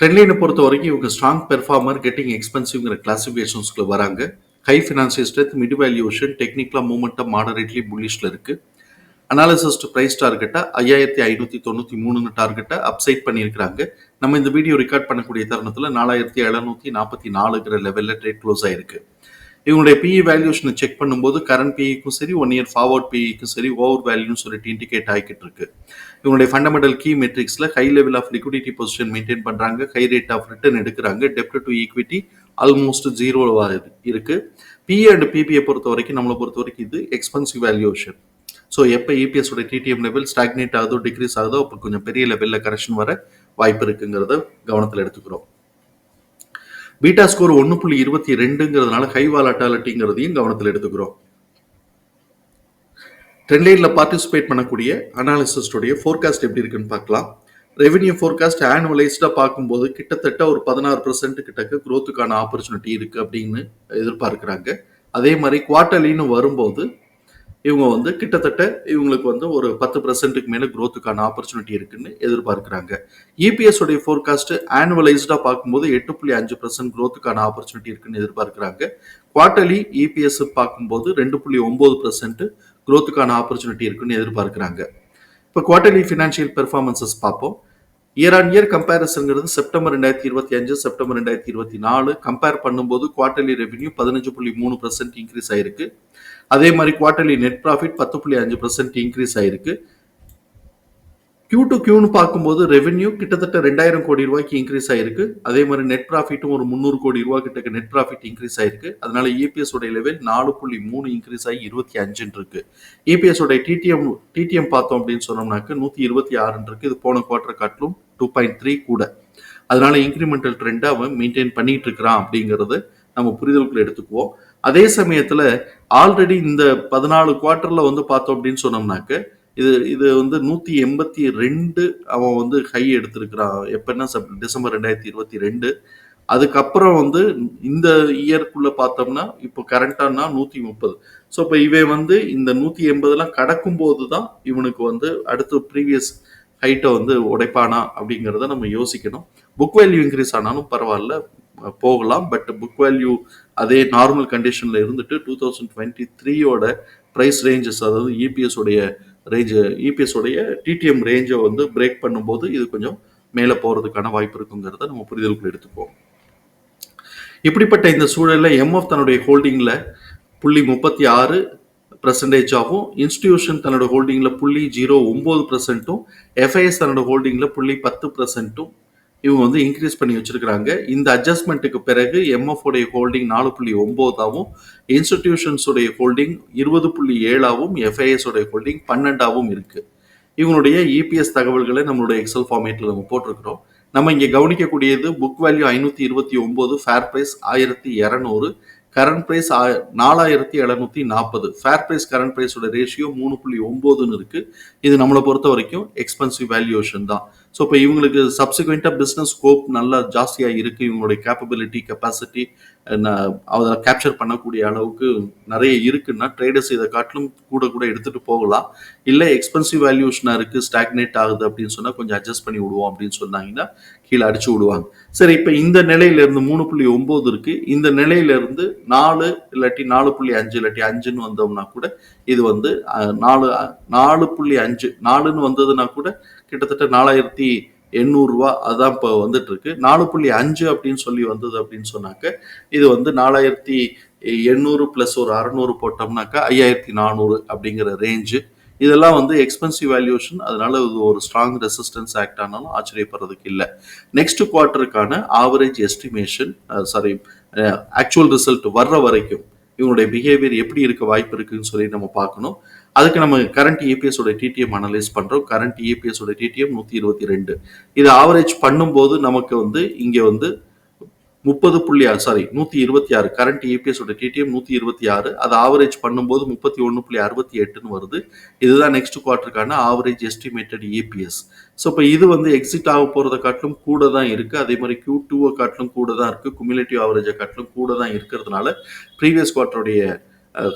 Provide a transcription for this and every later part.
ட்ரெண்ட்லைனை பொறுத்த வரைக்கும் இவங்க ஸ்ட்ராங் பெர்ஃபார்மர் கெட்டிங் எக்ஸ்பென்சிவ்ங்கிற கிளாசிஃபிகேஷன்ஸ்குள்ள வராங்க. High financial strength mid valuation டெக்னிக்கலாக மூமெண்ட்டாக மாடரேட்லி புல்லிஷில் இருக்குது அனாலிசிஸ் டு ப்ரைஸ் டார்கெட்டை ஐயாயிரத்தி ஐநூற்றி தொண்ணூற்றி மூணுன்னு டார்கெட்டை அப்சைட் பண்ணியிருக்கிறாங்க. நம்ம இந்த வீடியோ ரெக்கார்ட் பண்ணக்கூடிய தருணத்தில் நாலாயிரத்தி எழுநூற்றி நாற்பத்தி நாலுங்கிற லெவலில் ட்ரேட் க்ளோஸ் ஆயிருக்கு. இவங்களுடைய பிஇ வேல்யூஷனை செக் பண்ணும்போது கரண்ட் பிஇக்கும் சரி ஒன் இயர் ஃபார்வர்ட் பிஇக்கும் சரி ஓவர் வேல்யூன்னு சொல்லிட்டு இண்டிகேட் ஆகிக்கிட்டு இருக்கு. இவங்களுடைய fundamental key மெட்ரிக்ஸில் high level of liquidity position maintain பண்ணுறாங்க ஹை ரேட் ஆஃப் ரிட்டர்ன் எடுக்கிறாங்க டெப்ட் டு ஈக்விட்டி ஆல்மோஸ்ட் ஜீரோவாக இருக்கு. பிஇ அண்ட் பிபிஐ பொறுத்த வரைக்கும் நம்மளை பொறுத்த வரைக்கும் இது எக்ஸ்பென்சிவ் வேல்யூஷன் ஸோ எப்போ இபிஎஸோட டிடிஎம் லெவல் ஸ்டாக்னேட் ஆகுதோ டிக்ரீஸ் ஆகுதோ அப்போ கொஞ்சம் பெரிய லெவலில் கரெக்ஷன் வர வாய்ப்பு இருக்குங்கிறத கவனத்தில் எடுத்துக்கிறோம். பீட்டா ஸ்கோர் ஒன்று புள்ளி இருபத்தி ரெண்டுங்கிறதுனால ஹை வாலட்டாலிட்டிங்கிறதையும் கவனத்தில் எடுத்துக்கிறோம். ட்ரெண்ட்லைனில் பார்ட்டிசிபேட் பண்ணக்கூடிய அனாலிசிஸ்டுடைய ஃபோர்காஸ்ட் எப்படி இருக்குன்னு பார்க்கலாம். ரெவென்யூ ஃபோர்காஸ்ட் ஆனுவலைஸ்டாக பார்க்கும்போது கிட்டத்தட்ட ஒரு பதினாறு பர்சன்ட் கிட்டக்கு க்ரோத்துக்கான ஆப்பர்ச்சுனிட்டி இருக்குது அப்படின்னு எதிர்பார்க்குறாங்க. அதே மாதிரி குவார்ட்டர்லின்னு வரும்போது இவங்க வந்து கிட்டத்தட்ட இவங்களுக்கு வந்து ஒரு பத்து பர்சன்ட்டுக்கு மேலே க்ரோத்துக்கான ஆப்பர்ச்சுனிட்டி இருக்குன்னு எதிர்பார்க்குறாங்க. இபிஎஸ் உடைய ஃபோர்காஸ்ட் ஆனுவலைஸ்டாக பார்க்கும்போது எட்டு புள்ளி அஞ்சு பர்சன்ட் க்ரோத்துக்கான ஆப்பர்ச்சுனிட்டி இருக்குன்னு எதிர்பார்க்குறாங்க. குவார்ட்டர்லி இபிஎஸ் பார்க்கும்போது ரெண்டு புள்ளி ஒம்பது பர்சன்ட் க்ரோத்துக்கான ஆப்பர்ச்சுனிட்டி இருக்குன்னு எதிர்பார்க்குறாங்க. இப்போ குவார்ட்டர்லி ஃபினான்ஷியல் பெர்ஃபார்மன்சஸ் பார்ப்போம். இயர் ஆன் இயர் கம்பேரிசன்ங்கிறது செப்டம்பர் ரெண்டாயிரத்தி இருபத்தி அஞ்சு செப்டம்பர் ரெண்டாயிரத்தி இருபத்தி நாலு. கம்பேர் பண்ணும்போது குவார்டர்லி ரெவென்யூ பதினஞ்சு புள்ளி மூணு பர்சன்ட் இன்க்ரீஸ் ஆயிருக்கு. அதே மாதிரி குவார்டர்லி நெட் ப்ராஃபிட் பத்து புள்ளி அஞ்சு பர்சன்ட் இன்க்ரீஸ் ஆயிருக்கு. கியூ டு கியூன்னு பார்க்கும்போது ரெவென்யூ கிட்டத்தட்ட ரெண்டாயிரம் கோடி ரூபாய்க்கு இன்க்ரீஸ் ஆயிருக்கு. அதே மாதிரி நெட் ப்ராஃபிட்டும் ஒரு முந்நூறு கோடி ரூபா கிட்ட நெட் ப்ராஃபிட் இன்க்ரீஸ் ஆயிருக்கு. அதனால இபிஎஸ் உடைய லெவல் நாலு புள்ளி மூணு இன்க்ரீஸ் ஆகி இருபத்தி அஞ்சுன்னு இருக்கு. இபிஎஸ் உடைய டிடிஎம் டிடிஎம் பார்த்தோம் அப்படின்னு சொன்னோம்னாக்க நூற்றி இருபத்தி ஆறுன்னு இருக்கு. இது போன குவார்டர் காட்டிலும் டூ பாயிண்ட் த்ரீ கூட. அதனால இன்க்ரிமெண்டல் ட்ரெண்டை அவன் மெயின்டைன் பண்ணிட்டு இருக்கிறான் அப்படிங்கிறது நம்ம புரிதலுக்குள்ள எடுத்துக்குவோம். அதே சமயத்துல ஆல்ரெடி இந்த பதினாலு குவார்டரில் வந்து பார்த்தோம் அப்படின்னு சொன்னோம்னாக்க இது இது வந்து நூத்தி எண்பத்தி ரெண்டு அவன் வந்து ஹை எடுத்திருக்கிறான். எப்பன்னா டிசம்பர் ரெண்டாயிரத்தி இருபத்தி ரெண்டு. அதுக்கப்புறம் வந்து இந்த இயர்க்குள்ள பார்த்தோம்னா இப்போ கரண்டானா நூத்தி முப்பது. ஸோ இப்போ இவன் வந்து இந்த நூத்தி எண்பதுலாம் கடக்கும் போது தான் இவனுக்கு வந்து அடுத்து ப்ரீவியஸ் ஹைட்டை வந்து உடைப்பானா அப்படிங்கிறத நம்ம யோசிக்கணும். புக் வேல்யூ இன்க்ரீஸ் ஆனாலும் பரவாயில்ல போகலாம். பட் புக் வேல்யூ அதே நார்மல் கண்டிஷனில் இருந்துட்டு டூ தௌசண்ட் டுவெண்ட்டி த்ரீயோட ப்ரைஸ் ரேஞ்சஸ் அதாவது இபிஎஸ் உடைய ரேஞ்சு இபிஎஸ் உடைய டிடிஎம் ரேஞ்சை வந்து பிரேக் பண்ணும்போது இது கொஞ்சம் மேலே போகிறதுக்கான வாய்ப்பு இருக்குங்கிறத நம்ம புரிதலுக்குள் எடுத்துப்போம் இப்படிப்பட்ட இந்த சூழலில் எம்எஃப் தன்னுடைய ஹோல்டிங்கில் புள்ளி முப்பத்தி ஆறு பர்சன்டேஜாகவும் இன்ஸ்டிடியூஷன் தன்னோட ஹோல்டிங்கில் புள்ளி ஜீரோ ஒம்பது பர்சன்ட்டும் எஃப்ஐஎஸ் தன்னோட ஹோல்டிங்கில் புள்ளி பத்து பர்சன்ட்டும் இவங்க வந்து இன்க்ரீஸ் பண்ணி வச்சிருக்கிறாங்க. இந்த அட்ஜஸ்ட்மெண்ட்டுக்கு பிறகு எம்எஃப் உடைய ஹோல்டிங் நாலு புள்ளி ஒம்போதாகவும் இன்ஸ்டிடியூஷன்ஸ் உடைய ஹோல்டிங் இருபது புள்ளி ஏழாவும் எஃப்ஐஎஸ் உடைய ஹோல்டிங் பன்னெண்டாவும் இருக்கு. இவங்களுடைய இபிஎஸ் தகவல்களை நம்மளுடைய எக்ஸல் ஃபார்மேட்டில் நம்ம போட்டிருக்கிறோம். நம்ம இங்கே கவனிக்கக்கூடியது புக் வேல்யூ ஐநூற்றி இருபத்தி ஒம்பது ஃபேர் ப்ரைஸ் ஆயிரத்தி இரநூறு. கரண்ட் ப்ரைஸ் நாலாயிரத்தி எழுநூத்தி நாற்பது. ஃபேர் ப்ரைஸ் கரண்ட் ப்ரைஸோட ரேஷியோ மூணு புள்ளி ஒம்போதுன்னு இருக்கு. இது நம்மளை பொறுத்த வரைக்கும் எக்ஸ்பென்சிவ் வேல்யூஷன் தான். ஸோ இப்போ இவங்களுக்கு சப்சிக்வெண்ட்டாக பிஸ்னஸ் ஸ்கோப் நல்லா ஜாஸ்தியாக இருக்குது இவங்களுடைய கேப்பபிலிட்டி கெப்பாசிட்டி அதை கேப்சர் பண்ணக்கூடிய அளவுக்கு நிறைய இருக்குன்னா ட்ரேடர்ஸ் இதை காட்டிலும் கூட கூட எடுத்துகிட்டு போகலாம். இல்லை எக்ஸ்பென்சிவ் வேல்யூஷனாக இருக்குது ஸ்டாக்னேட் ஆகுது அப்படின்னு சொன்னால் கொஞ்சம் அட்ஜஸ்ட் பண்ணி விடுவோம் அப்படின்னு சொன்னாங்கன்னா கீழே அடிச்சு விடுவாங்க. சரி இப்போ இந்த நிலையிலேருந்து மூணு புள்ளி ஒம்பது இருக்குது இந்த நிலையிலேருந்து நாலு இல்லாட்டி நாலு புள்ளி அஞ்சு இல்லாட்டி அஞ்சுன்னு வந்தோம்னா கூட இது வந்து நாலு நாலு புள்ளி அஞ்சு நாலுன்னு வந்ததுன்னா கூட கிட்டத்தட்ட நாலாயிரத்தி எண்ணூறுரூவா அதான் இப்போ வந்துட்டுருக்கு. நாலு புள்ளி அஞ்சு அப்படின்னு சொல்லி வந்தது அப்படின்னு சொன்னாக்க இது வந்து நாலாயிரத்தி எண்ணூறு ப்ளஸ் ஒரு அறநூறு போட்டோம்னாக்கா ஐயாயிரத்தி நானூறு அப்படிங்கிற ரேஞ்சு இதெல்லாம் வந்து எக்ஸ்பென்சிவ் வேல்யூஷன் அதனால இது ஒரு ஸ்ட்ராங் ரெசிஸ்டன்ஸ் ஆக்ட் ஆனாலும் ஆச்சரியப்படுறதுக்கு இல்லை. Next குவார்ட்டருக்கான average estimation sorry actual result வர்ற வரைக்கும் இவங்களுடைய பிஹேவியர் எப்படி இருக்க வாய்ப்பு இருக்குன்னு சொல்லி நம்ம பார்க்கணும். அதுக்கு நம்ம கரண்ட் இபிஎஸ் உடைய டிடிஎம் அனலைஸ் பண்றோம். கரண்ட் இபிஎஸ் உடைய டிடிஎம் நூத்தி இருபத்தி ரெண்டு. இது ஆவரேஜ் பண்ணும்போது நமக்கு வந்து இங்க வந்து முப்பது புள்ளி ஆறு சாரி நூற்றி இருபத்தி ஆறு. கரண்ட் ஏபிஎஸோட டிடிஎம் நூற்றி இருபத்தி ஆறு. அது ஆவரேஜ் பண்ணும்போது முப்பத்தி ஒன்று புள்ளி அறுபத்தி எட்டுன்னு வருது. இதுதான் நெக்ஸ்ட் குவார்ட்டருக்கான ஆவரேஜ் எஸ்டிமேட்டட் இபிஎஸ் ஸோ இப்போ இது வந்து எக்ஸிட் ஆக போகிறத காட்டிலும் கூட தான் இருக்குது அதே மாதிரி கியூ டூவை காட்டிலும் கூட தான் இருக்குது குமுலேட்டிவ் ஆவரேஜை காட்டிலும் கூட தான் இருக்கிறதுனால ப்ரீவியஸ் குவார்ட்டருடைய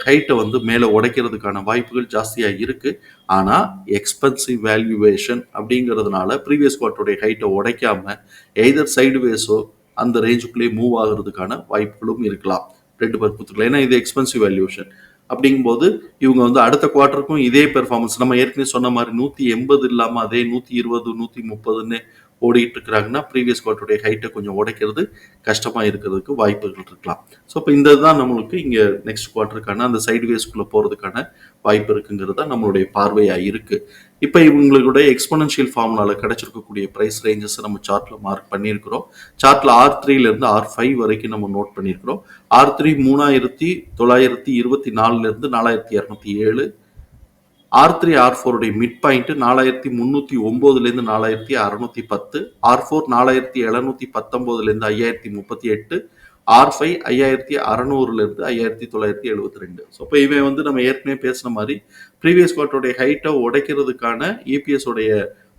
ஹைட்டை வந்து மேலே உடைக்கிறதுக்கான வாய்ப்புகள் ஜாஸ்தியாக இருக்குது ஆனால் எக்ஸ்பென்சிவ் வேல்யூவேஷன் அப்படிங்கிறதுனால ப்ரீவியஸ் குவார்ட்டருடைய ஹைட்டை உடைக்காம எய்தர் சைடு வேஸோ அந்த ரேஞ்சுக்குள்ளேயே மூவ் ஆகுறதுக்கான வாய்ப்புகளும் இருக்கலாம். ரெண்டு பருப்பத்துக்குள்ள ஏன்னா இது எக்ஸ்பென்சிவ் வேல்யூஷன் அப்படிங்கும்போது இவங்க வந்து அடுத்த குவார்ட்டருக்கும் இதே பெர்ஃபார்மன்ஸ் நம்ம ஏற்கனவே சொன்ன மாதிரி நூற்றி எண்பது இல்லாமல் அதே நூற்றி இருபது நூற்றி முப்பதுன்னு ஓடிட்டு இருக்கிறாங்கன்னா ப்ரீவியஸ் குவார்ட்டருடைய ஹைட்டை கொஞ்சம் உடைக்கிறது கஷ்டமாக இருக்கிறதுக்கு வாய்ப்புகள் இருக்கலாம். ஸோ இப்போ இந்த தான் நம்மளுக்கு இங்கே நெக்ஸ்ட் குவார்ட்டருக்கான அந்த சைடுவேஸ்க்குள்ளே போகிறதுக்கான வாய்ப்பு இருக்குங்கிறது தான் நம்மளுடைய பார்வையாக இருக்குது இப்போ இவங்களுடைய எக்ஸ்பனன்ஷியல் ஃபார்முலால கிடைச்சிருக்கக்கூடிய ப்ரைஸ் ரேஞ்சஸ் நம்ம சார்ட்டில் மார்க் பண்ணியிருக்கிறோம். சார்ட்டில் ஆர் த்ரீலேருந்து ஆர் ஃபைவ் வரைக்கும் நம்ம நோட் பண்ணியிருக்கிறோம். ஆர் த்ரீ மூணாயிரத்தி தொள்ளாயிரத்தி இருபத்தி நாலுலேருந்து நாலாயிரத்தி இரநூத்தி ஏழு. ஆர் த்ரீ ஆர் ஃபோருடைய மிட் பாயிண்ட் நாலாயிரத்தி முந்நூற்றி ஒம்போதுலேருந்து நாலாயிரத்தி அறநூற்றி பத்து ஆர் ஃபோர் நாலாயிரத்தி எழுநூற்றி பத்தொம்போதுலேருந்து ஐயாயிரத்தி முப்பத்தி எட்டு ஆர் ஃபைவ் ஐயாயிரத்தி அறநூறுலேருந்து ஐயாயிரத்தி தொள்ளாயிரத்தி எழுபத்தி ரெண்டு. ஸோ இப்போ இவன் வந்து நம்ம ஏற்கனவே பேசின மாதிரி ப்ரீவியஸ் குவார்ட்டருடைய ஹைட்டை உடைக்கிறதுக்கான இபிஎஸோடைய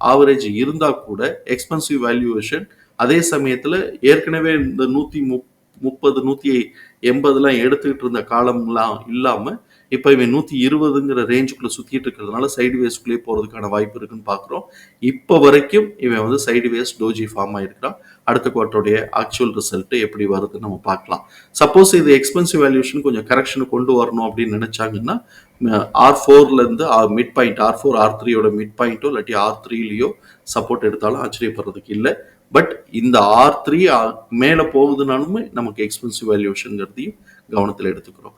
ஆவரேஜ் இருந்தால் கூட எக்ஸ்பென்சிவ் வேல்யூவேஷன் அதே சமயத்தில் ஏற்கனவே இந்த நூற்றி முப் முப்பது நூற்றி எண்பதுலாம் எடுத்துக்கிட்டு இருந்த காலம்லாம் இல்லாமல் இப்போ இவன் நூற்றி இருபதுங்கிற ரேஞ்சுக்குள்ளே சுற்றிட்டு இருக்கிறதுனால சைடு வேஸ்க்குள்ளேயே போகிறதுக்கான வாய்ப்பு இருக்குன்னு பார்க்குறோம் இப்போ வரைக்கும் இவன் வந்து சைடு வேஸ் டோஜி ஃபார்ம் ஆகிருக்கிறான் அடுத்த குவார்ட்டருடைய ஆக்சுவல் ரிசல்ட் எப்படி வருதுன்னு நம்ம பார்க்கலாம். சப்போஸ் இது எக்ஸ்பென்சிவ் வேல்யூஷன் கொஞ்சம் கரெக்ஷன் கொண்டு வரணும் அப்படின்னு நினைச்சாங்கன்னா R ஃபோர்லேருந்து mid point R four R த்ரீயோட மிட் பாயிண்ட்டோ இல்லாட்டி ஆர் த்ரீலேயோ சப்போர்ட் எடுத்தாலும் ஆச்சரியப்படுறதுக்கு இல்லை. பட் இந்த ஆர் த்ரீ மேலே போகுதுனாலுமே நமக்கு எக்ஸ்பென்சிவ் வேல்யூஷனுங்கிறதையும் கவனத்தில் எடுத்துக்கிறோம்.